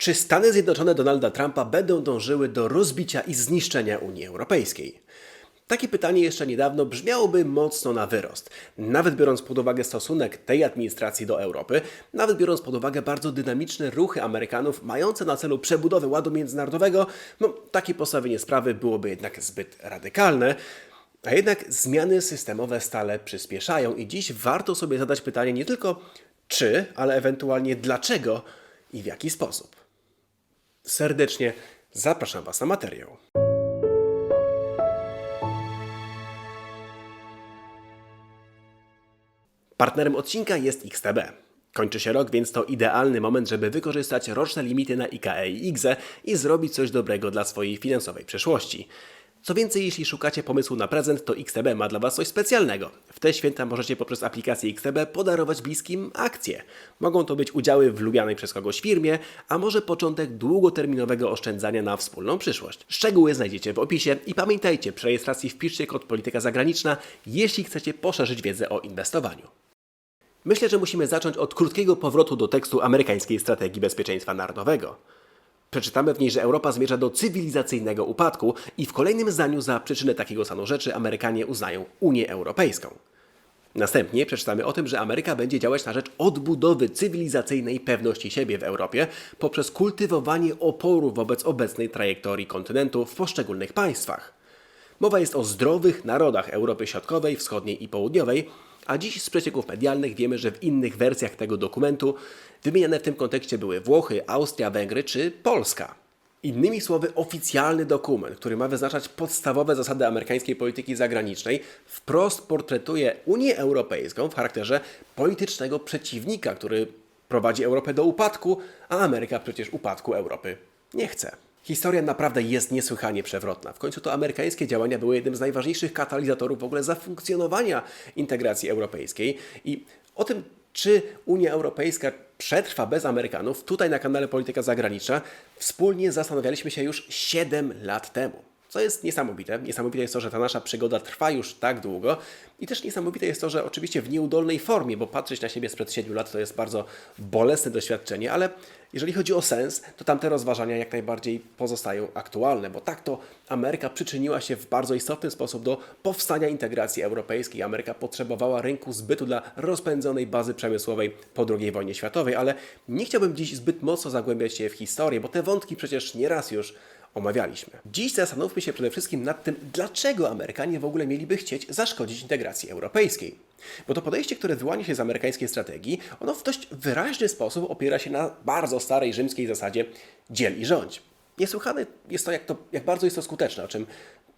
Czy Stany Zjednoczone Donalda Trumpa będą dążyły do rozbicia i zniszczenia Unii Europejskiej? Takie pytanie jeszcze niedawno brzmiałoby mocno na wyrost. Nawet biorąc pod uwagę stosunek tej administracji do Europy, nawet biorąc pod uwagę bardzo dynamiczne ruchy Amerykanów mające na celu przebudowę ładu międzynarodowego, no takie postawienie sprawy byłoby jednak zbyt radykalne. A jednak zmiany systemowe stale przyspieszają i dziś warto sobie zadać pytanie nie tylko czy, ale ewentualnie dlaczego i w jaki sposób. Serdecznie zapraszam Was na materiał. Partnerem odcinka jest XTB. Kończy się rok, więc to idealny moment, żeby wykorzystać roczne limity na IKE i IGZE i zrobić coś dobrego dla swojej finansowej przyszłości. Co więcej, jeśli szukacie pomysłu na prezent, to XTB ma dla Was coś specjalnego. W te święta możecie poprzez aplikację XTB podarować bliskim akcje. Mogą to być udziały w lubianej przez kogoś firmie, a może początek długoterminowego oszczędzania na wspólną przyszłość. Szczegóły znajdziecie w opisie i pamiętajcie, przy rejestracji wpiszcie kod Polityka Zagraniczna, jeśli chcecie poszerzyć wiedzę o inwestowaniu. Myślę, że musimy zacząć od krótkiego powrotu do tekstu amerykańskiej strategii bezpieczeństwa narodowego. Przeczytamy w niej, że Europa zmierza do cywilizacyjnego upadku i w kolejnym zdaniu za przyczynę takiego stanu rzeczy Amerykanie uznają Unię Europejską. Następnie przeczytamy o tym, że Ameryka będzie działać na rzecz odbudowy cywilizacyjnej pewności siebie w Europie poprzez kultywowanie oporu wobec obecnej trajektorii kontynentu w poszczególnych państwach. Mowa jest o zdrowych narodach Europy Środkowej, Wschodniej i Południowej, a dziś z przecieków medialnych wiemy, że w innych wersjach tego dokumentu wymieniane w tym kontekście były Włochy, Austria, Węgry czy Polska. Innymi słowy, oficjalny dokument, który ma wyznaczać podstawowe zasady amerykańskiej polityki zagranicznej, wprost portretuje Unię Europejską w charakterze politycznego przeciwnika, który prowadzi Europę do upadku, a Ameryka przecież upadku Europy nie chce. Historia naprawdę jest niesłychanie przewrotna. W końcu to amerykańskie działania były jednym z najważniejszych katalizatorów w ogóle zafunkcjonowania integracji europejskiej i o tym, czy Unia Europejska przetrwa bez Amerykanów, tutaj na kanale Polityka Zagraniczna wspólnie zastanawialiśmy się już 7 lat temu. Co jest niesamowite. Niesamowite jest to, że ta nasza przygoda trwa już tak długo i też niesamowite jest to, że oczywiście w nieudolnej formie, bo patrzeć na siebie sprzed 7 lat to jest bardzo bolesne doświadczenie, ale jeżeli chodzi o sens, to tamte rozważania jak najbardziej pozostają aktualne, bo tak to Ameryka przyczyniła się w bardzo istotny sposób do powstania integracji europejskiej. Ameryka potrzebowała rynku zbytu dla rozpędzonej bazy przemysłowej po II wojnie światowej, ale nie chciałbym dziś zbyt mocno zagłębiać się w historię, bo te wątki przecież nieraz już omawialiśmy. Dziś zastanówmy się przede wszystkim nad tym, dlaczego Amerykanie w ogóle mieliby chcieć zaszkodzić integracji europejskiej. Bo to podejście, które wyłania się z amerykańskiej strategii, ono w dość wyraźny sposób opiera się na bardzo starej rzymskiej zasadzie dziel i rządź. Niesłychane jest to, jak, to, jak bardzo jest to skuteczne, o czym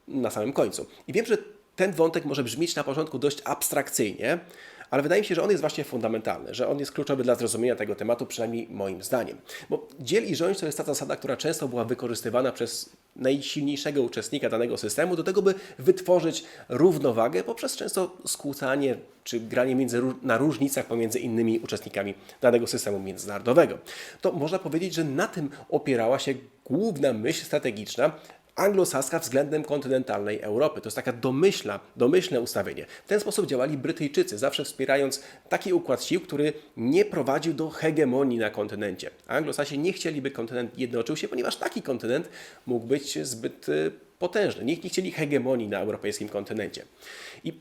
na samym końcu. I wiem, że ten wątek może brzmieć na początku dość abstrakcyjnie, ale wydaje mi się, że on jest właśnie fundamentalny, że on jest kluczowy dla zrozumienia tego tematu, przynajmniej moim zdaniem. Bo dziel i rządź to jest ta zasada, która często była wykorzystywana przez najsilniejszego uczestnika danego systemu do tego, by wytworzyć równowagę poprzez często skłócanie czy granie między, na różnicach pomiędzy innymi uczestnikami danego systemu międzynarodowego. To można powiedzieć, że na tym opierała się główna myśl strategiczna anglosaska względem kontynentalnej Europy. To jest taka domyślna, domyślne ustawienie. W ten sposób działali Brytyjczycy, zawsze wspierając taki układ sił, który nie prowadził do hegemonii na kontynencie. Anglosasi nie chcieli, by kontynent jednoczył się, ponieważ taki kontynent mógł być zbyt y, potężny. Nikt nie chcieli hegemonii na europejskim kontynencie. I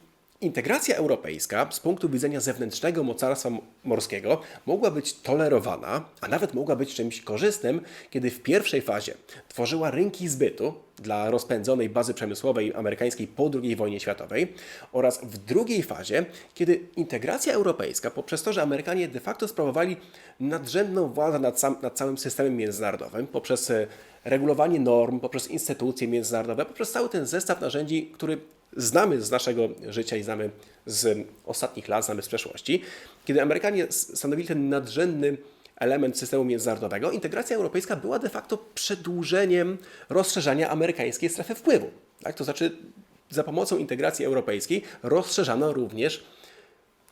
Integracja europejska z punktu widzenia zewnętrznego mocarstwa morskiego mogła być tolerowana, a nawet mogła być czymś korzystnym, kiedy w pierwszej fazie tworzyła rynki zbytu dla rozpędzonej bazy przemysłowej amerykańskiej po II wojnie światowej oraz w drugiej fazie, kiedy integracja europejska poprzez to, że Amerykanie de facto sprawowali nadrzędną władzę nad, sam, nad całym systemem międzynarodowym, poprzez e, regulowanie norm, poprzez instytucje międzynarodowe, poprzez cały ten zestaw narzędzi, który znamy z naszego życia i znamy z ostatnich lat, znamy z przeszłości, kiedy Amerykanie stanowili ten nadrzędny element systemu międzynarodowego, integracja europejska była de facto przedłużeniem rozszerzania amerykańskiej strefy wpływu. Tak? To znaczy, za pomocą integracji europejskiej rozszerzano również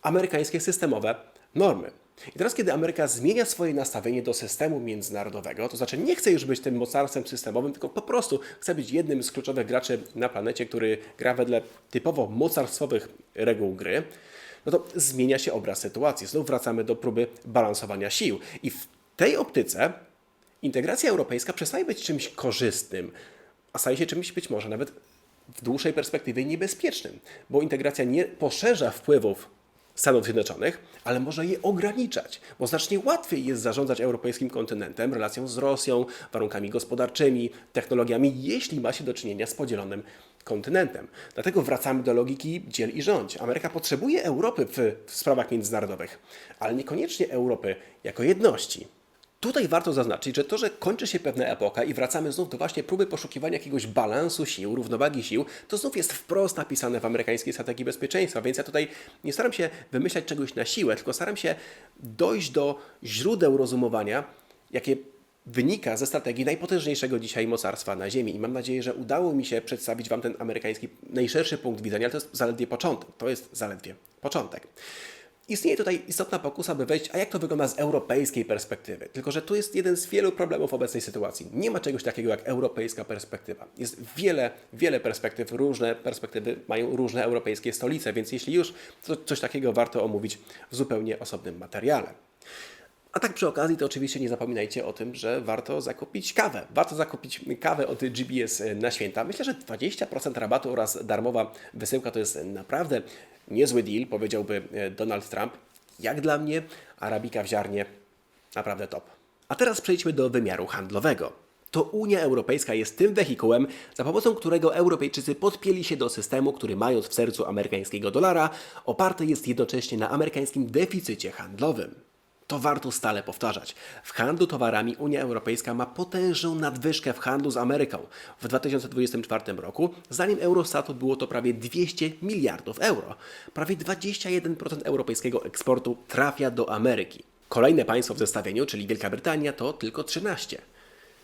amerykańskie systemowe normy. I teraz, kiedy Ameryka zmienia swoje nastawienie do systemu międzynarodowego, to znaczy nie chce już być tym mocarstwem systemowym, tylko po prostu chce być jednym z kluczowych graczy na planecie, który gra wedle typowo mocarstwowych reguł gry, no to zmienia się obraz sytuacji. Znów wracamy do próby balansowania sił. I w tej optyce Integracja europejska przestaje być czymś korzystnym, a staje się czymś być może nawet w dłuższej perspektywie niebezpiecznym, bo integracja nie poszerza wpływów Stanów Zjednoczonych, ale może je ograniczać, bo znacznie łatwiej jest zarządzać europejskim kontynentem, relacją z Rosją, warunkami gospodarczymi, technologiami, jeśli ma się do czynienia z podzielonym kontynentem. Dlatego wracamy do logiki dziel i rządź. Ameryka potrzebuje Europy w, w sprawach międzynarodowych, ale niekoniecznie Europy jako jedności. Tutaj warto zaznaczyć, że to, że kończy się pewna epoka i wracamy znów do właśnie próby poszukiwania jakiegoś balansu sił, równowagi sił, to znów jest wprost napisane w amerykańskiej strategii bezpieczeństwa. Więc ja tutaj nie staram się wymyślać czegoś na siłę, tylko staram się dojść do źródeł rozumowania, jakie wynika ze strategii najpotężniejszego dzisiaj mocarstwa na Ziemi. I mam nadzieję, że udało mi się przedstawić Wam ten amerykański najszerszy punkt widzenia, ale to jest zaledwie początek. To jest zaledwie początek. Istnieje tutaj istotna pokusa, by wejść, a jak to wygląda z europejskiej perspektywy. Tylko, że tu jest jeden z wielu problemów obecnej sytuacji. Nie ma czegoś takiego jak europejska perspektywa. Jest wiele, wiele perspektyw, różne perspektywy mają różne europejskie stolice, więc jeśli już, to coś takiego warto omówić w zupełnie osobnym materiale. A tak przy okazji, to oczywiście nie zapominajcie o tym, że warto zakupić kawę. Warto zakupić kawę od GBS na święta. Myślę, że 20% rabatu oraz darmowa wysyłka to jest naprawdę niezły deal, powiedziałby Donald Trump. Jak dla mnie, arabika w ziarnie naprawdę top. A teraz przejdźmy do wymiaru handlowego. To Unia Europejska jest tym wehikułem, za pomocą którego Europejczycy podpięli się do systemu, który mając w sercu amerykańskiego dolara, oparty jest jednocześnie na amerykańskim deficycie handlowym. To warto stale powtarzać. W handlu towarami Unia Europejska ma potężną nadwyżkę w handlu z Ameryką. W 2024 roku, zdaniem Eurostatu, było to prawie 200 miliardów euro. Prawie 21% europejskiego eksportu trafia do Ameryki. Kolejne państwo w zestawieniu, czyli Wielka Brytania, to tylko 13.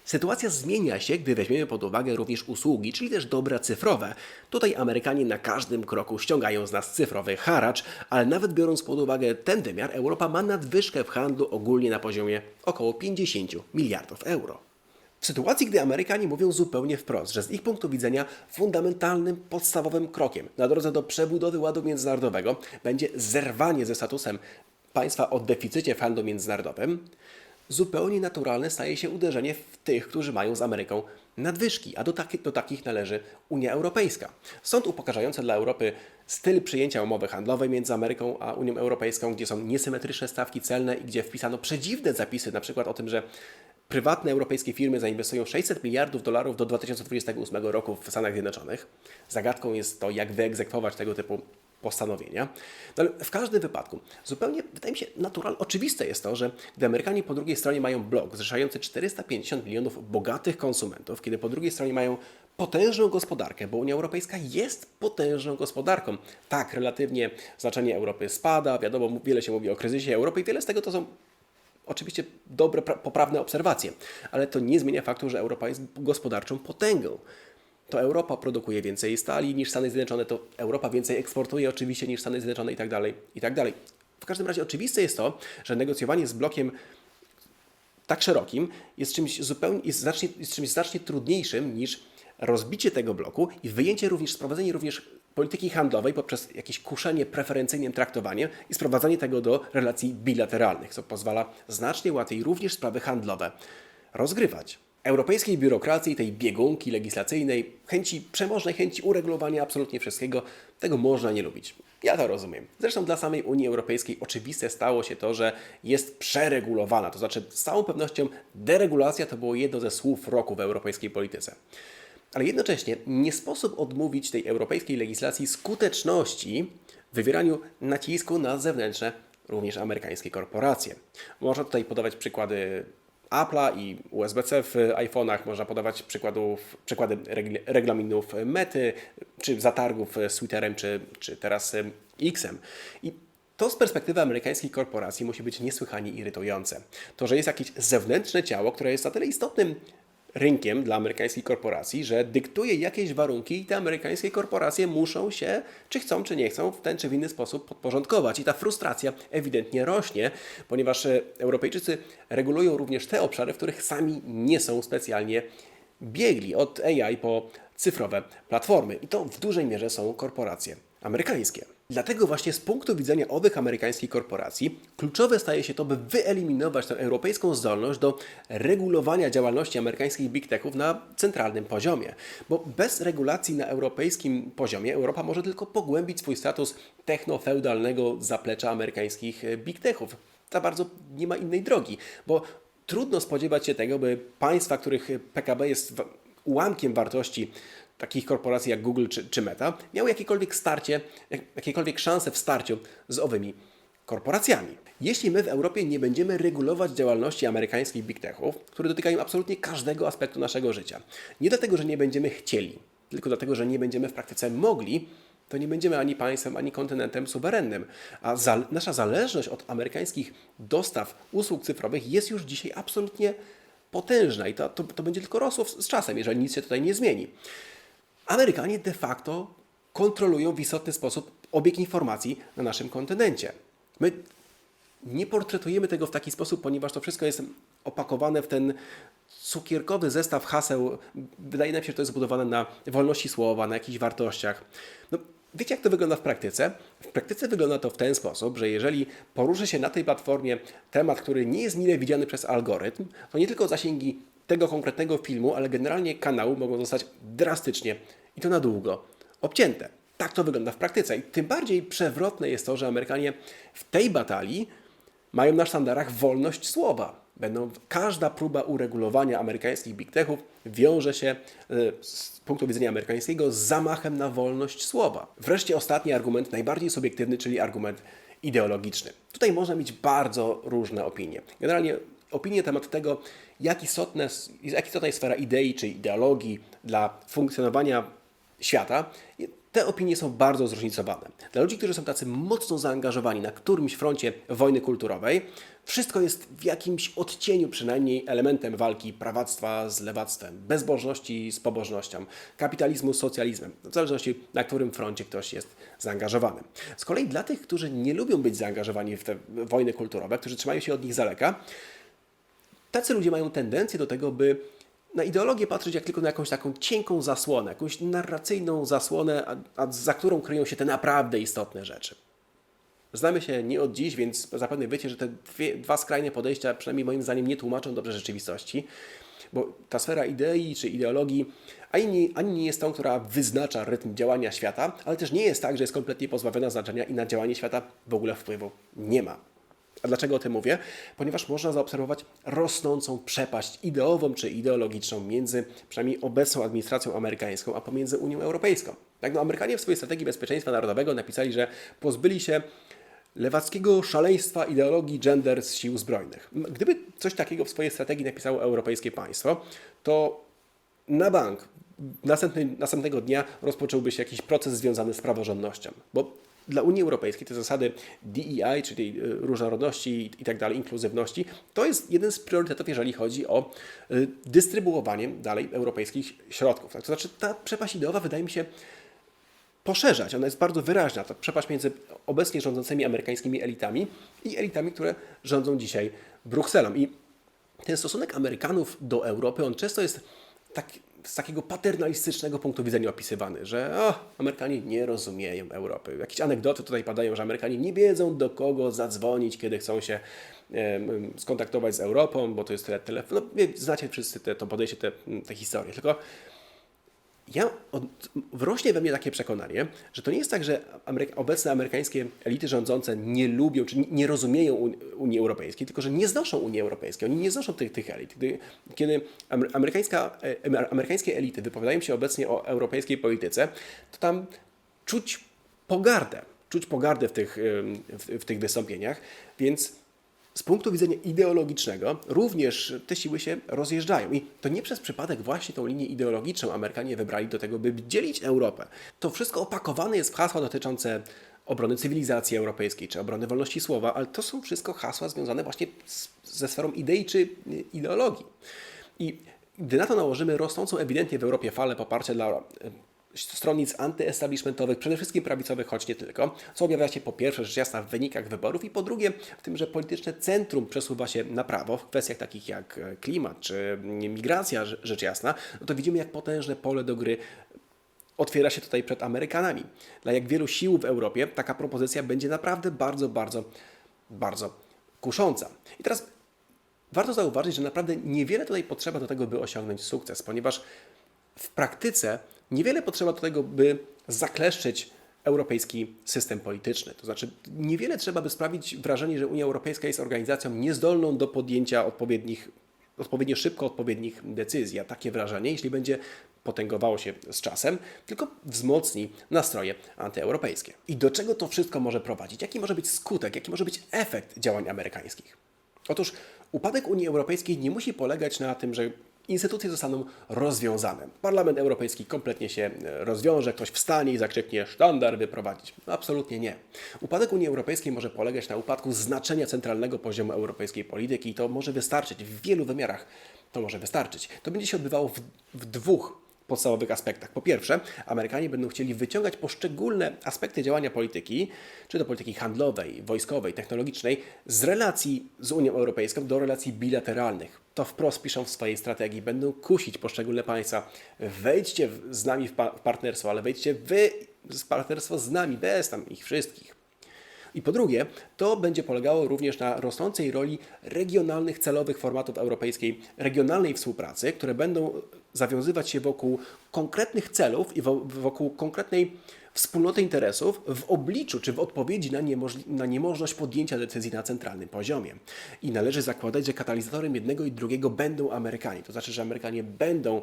Sytuacja zmienia się, gdy weźmiemy pod uwagę również usługi, czyli też dobra cyfrowe. Tutaj Amerykanie na każdym kroku ściągają z nas cyfrowy haracz, ale nawet biorąc pod uwagę ten wymiar, Europa ma nadwyżkę w handlu ogólnie na poziomie około 50 miliardów euro. W sytuacji, gdy Amerykanie mówią zupełnie wprost, że z ich punktu widzenia fundamentalnym, podstawowym krokiem na drodze do przebudowy ładu międzynarodowego będzie zerwanie ze statusem państwa o deficycie w handlu międzynarodowym, zupełnie naturalne staje się uderzenie w tych, którzy mają z Ameryką nadwyżki, a do, taki, do takich należy Unia Europejska. Stąd upokarzające dla Europy styl przyjęcia umowy handlowej między Ameryką a Unią Europejską, gdzie są niesymetryczne stawki celne i gdzie wpisano przedziwne zapisy, na przykład o tym, że prywatne europejskie firmy zainwestują 600 miliardów dolarów do 2028 roku w Stanach Zjednoczonych. Zagadką jest to, jak wyegzekwować tego typu postanowienia. No ale w każdym wypadku, zupełnie wydaje mi się naturalne, oczywiste jest to, że gdy Amerykanie po drugiej stronie mają blok zrzeszający 450 milionów bogatych konsumentów, kiedy po drugiej stronie mają potężną gospodarkę, bo Unia Europejska jest potężną gospodarką. Tak, relatywnie znaczenie Europy spada, wiadomo, wiele się mówi o kryzysie Europy i wiele z tego to są oczywiście dobre, poprawne obserwacje, ale to nie zmienia faktu, że Europa jest gospodarczą potęgą to Europa produkuje więcej stali niż Stany Zjednoczone, to Europa więcej eksportuje oczywiście niż Stany Zjednoczone i tak dalej, i tak dalej. W każdym razie oczywiste jest to, że negocjowanie z blokiem tak szerokim jest czymś zupełnie, jest, znacznie, jest czymś znacznie trudniejszym niż rozbicie tego bloku i wyjęcie również, sprowadzenie również polityki handlowej poprzez jakieś kuszenie preferencyjnym traktowaniem i sprowadzanie tego do relacji bilateralnych, co pozwala znacznie łatwiej również sprawy handlowe rozgrywać europejskiej biurokracji, tej biegunki legislacyjnej, chęci przemożnej, chęci uregulowania absolutnie wszystkiego, tego można nie lubić. Ja to rozumiem. Zresztą dla samej Unii Europejskiej oczywiste stało się to, że jest przeregulowana. To znaczy, z całą pewnością deregulacja to było jedno ze słów roku w europejskiej polityce. Ale jednocześnie nie sposób odmówić tej europejskiej legislacji skuteczności w wywieraniu nacisku na zewnętrzne, również amerykańskie korporacje. Można tutaj podawać przykłady Apple'a i USB-C w iPhone'ach. Można podawać przykładów, przykłady regulaminów Mety, czy zatargów z Twitterem, czy, czy teraz Xem. I to z perspektywy amerykańskiej korporacji musi być niesłychanie irytujące. To, że jest jakieś zewnętrzne ciało, które jest na tyle istotnym rynkiem dla amerykańskiej korporacji, że dyktuje jakieś warunki i te amerykańskie korporacje muszą się, czy chcą, czy nie chcą, w ten czy w inny sposób podporządkować. I ta frustracja ewidentnie rośnie, ponieważ e, Europejczycy regulują również te obszary, w których sami nie są specjalnie biegli, od AI po cyfrowe platformy. I to w dużej mierze są korporacje amerykańskie. Dlatego właśnie z punktu widzenia owych amerykańskich korporacji kluczowe staje się to, by wyeliminować tę europejską zdolność do regulowania działalności amerykańskich big techów na centralnym poziomie. Bo bez regulacji na europejskim poziomie Europa może tylko pogłębić swój status techno-feudalnego zaplecza amerykańskich e, big techów. Za bardzo nie ma innej drogi, bo trudno spodziewać się tego, by państwa, których PKB jest ułamkiem wartości takich korporacji jak Google czy, czy Meta, miały jakiekolwiek starcie, jak- jakiekolwiek szanse w starciu z owymi korporacjami. Jeśli my w Europie nie będziemy regulować działalności amerykańskich big techów, które dotykają absolutnie każdego aspektu naszego życia, nie dlatego, że nie będziemy chcieli, tylko dlatego, że nie będziemy w praktyce mogli, to nie będziemy ani państwem, ani kontynentem suwerennym. A za, nasza zależność od amerykańskich dostaw usług cyfrowych jest już dzisiaj absolutnie potężna i to, to, to będzie tylko rosło z czasem, jeżeli nic się tutaj nie zmieni. Amerykanie de facto kontrolują w istotny sposób obieg informacji na naszym kontynencie. My nie portretujemy tego w taki sposób, ponieważ to wszystko jest opakowane w ten cukierkowy zestaw haseł. Wydaje nam się, że to jest zbudowane na wolności słowa, na jakichś wartościach. No, wiecie, jak to wygląda w praktyce? W praktyce wygląda to w ten sposób, że jeżeli poruszy się na tej platformie temat, który nie jest mile widziany przez algorytm, to nie tylko zasięgi tego konkretnego filmu, ale generalnie kanału mogą zostać drastycznie i to na długo obcięte. Tak to wygląda w praktyce. I tym bardziej przewrotne jest to, że Amerykanie w tej batalii mają na sztandarach wolność słowa. Będą, każda próba uregulowania amerykańskich big techów wiąże się e, z punktu widzenia amerykańskiego z zamachem na wolność słowa. Wreszcie ostatni argument, najbardziej subiektywny, czyli argument ideologiczny. Tutaj można mieć bardzo różne opinie. Generalnie opinie na temat tego, jak, istotne, jak istotna jest sfera idei czy ideologii dla funkcjonowania świata, te opinie są bardzo zróżnicowane. Dla ludzi, którzy są tacy mocno zaangażowani na którymś froncie wojny kulturowej, wszystko jest w jakimś odcieniu przynajmniej elementem walki prawactwa z lewactwem, bezbożności z pobożnością, kapitalizmu z socjalizmem, w zależności na którym froncie ktoś jest zaangażowany. Z kolei dla tych, którzy nie lubią być zaangażowani w te wojny kulturowe, którzy trzymają się od nich z daleka, tacy ludzie mają tendencję do tego, by na ideologię patrzeć jak tylko na jakąś taką cienką zasłonę, jakąś narracyjną zasłonę, a, a za którą kryją się te naprawdę istotne rzeczy. Znamy się nie od dziś, więc zapewne wiecie, że te dwie, dwa skrajne podejścia, przynajmniej moim zdaniem, nie tłumaczą dobrze rzeczywistości, bo ta sfera idei czy ideologii ani nie, ani nie jest tą, która wyznacza rytm działania świata, ale też nie jest tak, że jest kompletnie pozbawiona znaczenia i na działanie świata w ogóle wpływu nie ma. A dlaczego o tym mówię? Ponieważ można zaobserwować rosnącą przepaść ideową czy ideologiczną między przynajmniej obecną administracją amerykańską, a pomiędzy Unią Europejską. Tak, no, Amerykanie w swojej strategii bezpieczeństwa narodowego napisali, że pozbyli się lewackiego szaleństwa ideologii gender z sił zbrojnych. Gdyby coś takiego w swojej strategii napisało europejskie państwo, to na bank następny, następnego dnia rozpocząłby się jakiś proces związany z praworządnością, bo dla Unii Europejskiej te zasady DEI, czyli y, różnorodności i tak dalej, inkluzywności, to jest jeden z priorytetów, jeżeli chodzi o y, dystrybuowanie dalej europejskich środków. Tak? To znaczy ta przepaść ideowa wydaje mi się poszerzać. Ona jest bardzo wyraźna. Ta przepaść między obecnie rządzącymi amerykańskimi elitami i elitami, które rządzą dzisiaj Brukselą. I ten stosunek Amerykanów do Europy, on często jest tak, z takiego paternalistycznego punktu widzenia opisywany, że o, Amerykanie nie rozumieją Europy. Jakieś anegdoty tutaj padają, że Amerykanie nie wiedzą do kogo zadzwonić, kiedy chcą się skontaktować z Europą, bo to jest tyle telefon. No, znacie wszyscy te, to podejście, te, te historie. Tylko ja od, we mnie takie przekonanie, że to nie jest tak, że Ameryka, obecne amerykańskie elity rządzące nie lubią czy nie, rozumieją Uni- Unii Europejskiej, tylko że nie znoszą Unii Europejskiej. Oni nie znoszą tych, tych elit. Gdy, kiedy amer- amerykańska, e, amer- amerykańskie elity wypowiadają się obecnie o europejskiej polityce, to tam czuć pogardę. Czuć pogardę w tych, w, w tych wystąpieniach, więc z punktu widzenia ideologicznego również te siły się rozjeżdżają. I to nie przez przypadek właśnie tą linię ideologiczną Amerykanie wybrali do tego, by dzielić Europę. To wszystko opakowane jest w hasła dotyczące obrony cywilizacji europejskiej czy obrony wolności słowa, ale to są wszystko hasła związane właśnie z, ze sferą idei czy y, ideologii. I gdy na to nałożymy rosnącą ewidentnie w Europie falę poparcia dla stronnic antyestablishmentowych, przede wszystkim prawicowych, choć nie tylko, co objawia się po pierwsze rzecz jasna w wynikach wyborów i po drugie w tym, że polityczne centrum przesuwa się na prawo w kwestiach takich jak e, klimat czy migracja, rze- rzecz jasna, no to widzimy jak potężne pole do gry otwiera się tutaj przed Amerykanami. Dla jak wielu sił w Europie taka propozycja będzie naprawdę bardzo, bardzo, bardzo kusząca. I teraz warto zauważyć, że naprawdę niewiele tutaj potrzeba do tego, by osiągnąć sukces, ponieważ w praktyce niewiele potrzeba do tego, by zakleszczyć europejski system polityczny. To znaczy, niewiele trzeba, by sprawić wrażenie, że Unia Europejska jest organizacją niezdolną do podjęcia odpowiednich, odpowiednio szybko odpowiednich decyzji. A takie wrażenie, jeśli będzie potęgowało się z czasem, tylko wzmocni nastroje antyeuropejskie. I do czego to wszystko może prowadzić? Jaki może być skutek, jaki może być efekt działań amerykańskich? Otóż upadek Unii Europejskiej nie musi polegać na tym, że instytucje zostaną rozwiązane. Parlament Europejski kompletnie się e, rozwiąże, ktoś wstanie i zakrzyknie sztandar wyprowadzić. No, absolutnie nie. Upadek Unii Europejskiej może polegać na upadku znaczenia centralnego poziomu europejskiej polityki i to może wystarczyć w wielu wymiarach. To może wystarczyć. To będzie się odbywało w, w dwóch podstawowych aspektach. Po pierwsze, Amerykanie będą chcieli wyciągać poszczególne aspekty działania polityki, czy to polityki handlowej, wojskowej, technologicznej, z relacji z Unią Europejską do relacji bilateralnych. To wprost piszą w swojej strategii. Będą kusić poszczególne państwa. Wejdźcie z nami w, pa- w partnerstwo, ale wejdźcie wy w partnerstwo z nami, bez tam ich wszystkich. I po drugie, to będzie polegało również na rosnącej roli regionalnych celowych formatów europejskiej regionalnej współpracy, które będą zawiązywać się wokół konkretnych celów i wo- wokół konkretnej wspólnoty interesów w obliczu czy w odpowiedzi na, na niemożność podjęcia decyzji na centralnym poziomie. I należy zakładać, że katalizatorem jednego i drugiego będą Amerykanie. To znaczy, że Amerykanie będą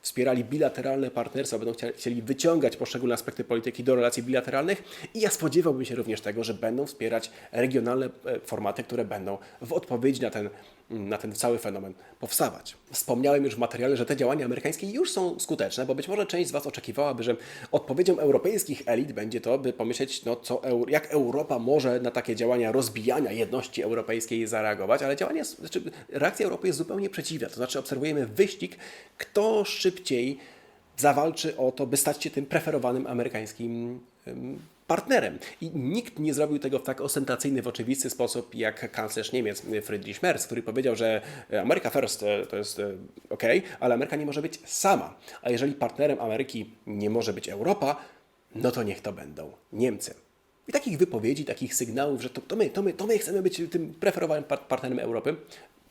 wspierali bilateralne partnerstwa, będą chcieli wyciągać poszczególne aspekty polityki do relacji bilateralnych i ja spodziewałbym się również tego, że będą wspierać regionalne e, formaty, które będą w odpowiedzi na ten, na ten cały fenomen powstawać. Wspomniałem już w materiale, że te działania amerykańskie już są skuteczne, bo być może część z Was oczekiwałaby, że odpowiedzią europejskich elit będzie to, by pomyśleć, no, co, jak Europa może na takie działania rozbijania jedności europejskiej zareagować, ale działanie, znaczy reakcja Europy jest zupełnie przeciwna. To znaczy obserwujemy wyścig, kto szybciej zawalczy o to, by stać się tym preferowanym amerykańskim partnerem. I nikt nie zrobił tego w tak ostentacyjny, w oczywisty sposób jak kanclerz Niemiec Friedrich Merz, który powiedział, że Ameryka first e, to jest ok, ale Ameryka nie może być sama. A jeżeli partnerem Ameryki nie może być Europa, no to niech to będą Niemcy. I takich wypowiedzi, takich sygnałów, że to, to, my, to, my, to my chcemy być tym preferowanym par- partnerem Europy,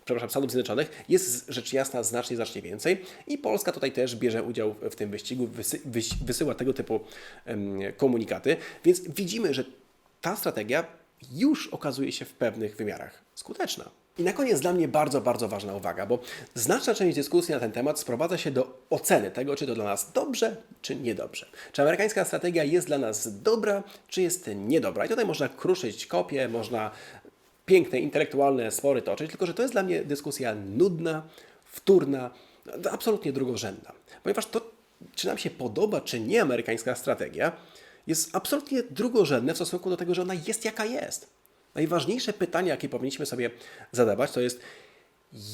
przepraszam, Stanów Zjednoczonych, jest rzecz jasna znacznie, znacznie więcej i Polska tutaj też bierze udział w tym wyścigu, wysy, wysyła tego typu komunikaty, więc widzimy, że ta strategia już okazuje się w pewnych wymiarach skuteczna. I na koniec dla mnie bardzo, bardzo ważna uwaga, bo znaczna część dyskusji na ten temat sprowadza się do oceny tego, czy to dla nas dobrze, czy niedobrze. Czy amerykańska strategia jest dla nas dobra, czy jest niedobra. I tutaj można kruszyć kopie, można piękne, intelektualne spory toczyć, tylko że to jest dla mnie dyskusja nudna, wtórna, no, absolutnie drugorzędna. Ponieważ to, czy nam się podoba, czy nie amerykańska strategia, jest absolutnie drugorzędne w stosunku do tego, że ona jest jaka jest. Najważniejsze pytanie, jakie powinniśmy sobie zadawać, to jest,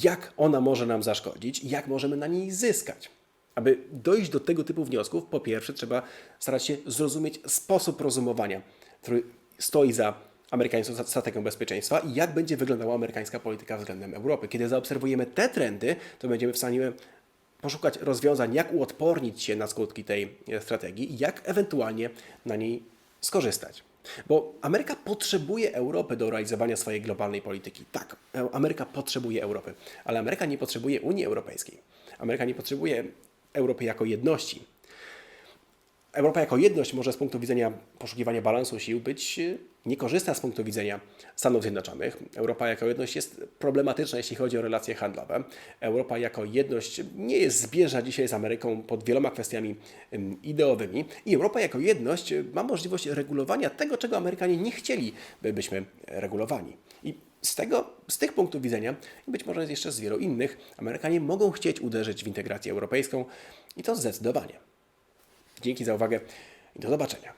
jak ona może nam zaszkodzić jak możemy na niej zyskać. Aby dojść do tego typu wniosków, po pierwsze trzeba starać się zrozumieć sposób rozumowania, który stoi za amerykańską strategią bezpieczeństwa i jak będzie wyglądała amerykańska polityka względem Europy. Kiedy zaobserwujemy te trendy, to będziemy w stanie poszukać rozwiązań, jak uodpornić się na skutki tej e, strategii i jak ewentualnie na niej skorzystać. Bo Ameryka potrzebuje Europy do realizowania swojej globalnej polityki. Tak, e- Ameryka potrzebuje Europy, ale Ameryka nie potrzebuje Unii Europejskiej. Ameryka nie potrzebuje Europy jako jedności. Europa jako jedność może z punktu widzenia poszukiwania balansu sił być e, niekorzystna z punktu widzenia Stanów Zjednoczonych. Europa jako jedność jest problematyczna, jeśli chodzi o relacje handlowe. Europa jako jedność nie jest zbieżna dzisiaj z Ameryką pod wieloma kwestiami ideowymi. I Europa jako jedność e, ma możliwość regulowania tego, czego Amerykanie nie chcieli, by byśmy regulowani. I z, tego, z tych punktów widzenia, i być może jeszcze z wielu innych, Amerykanie mogą chcieć uderzyć w integrację europejską i to zdecydowanie. Dzięki za uwagę i do zobaczenia.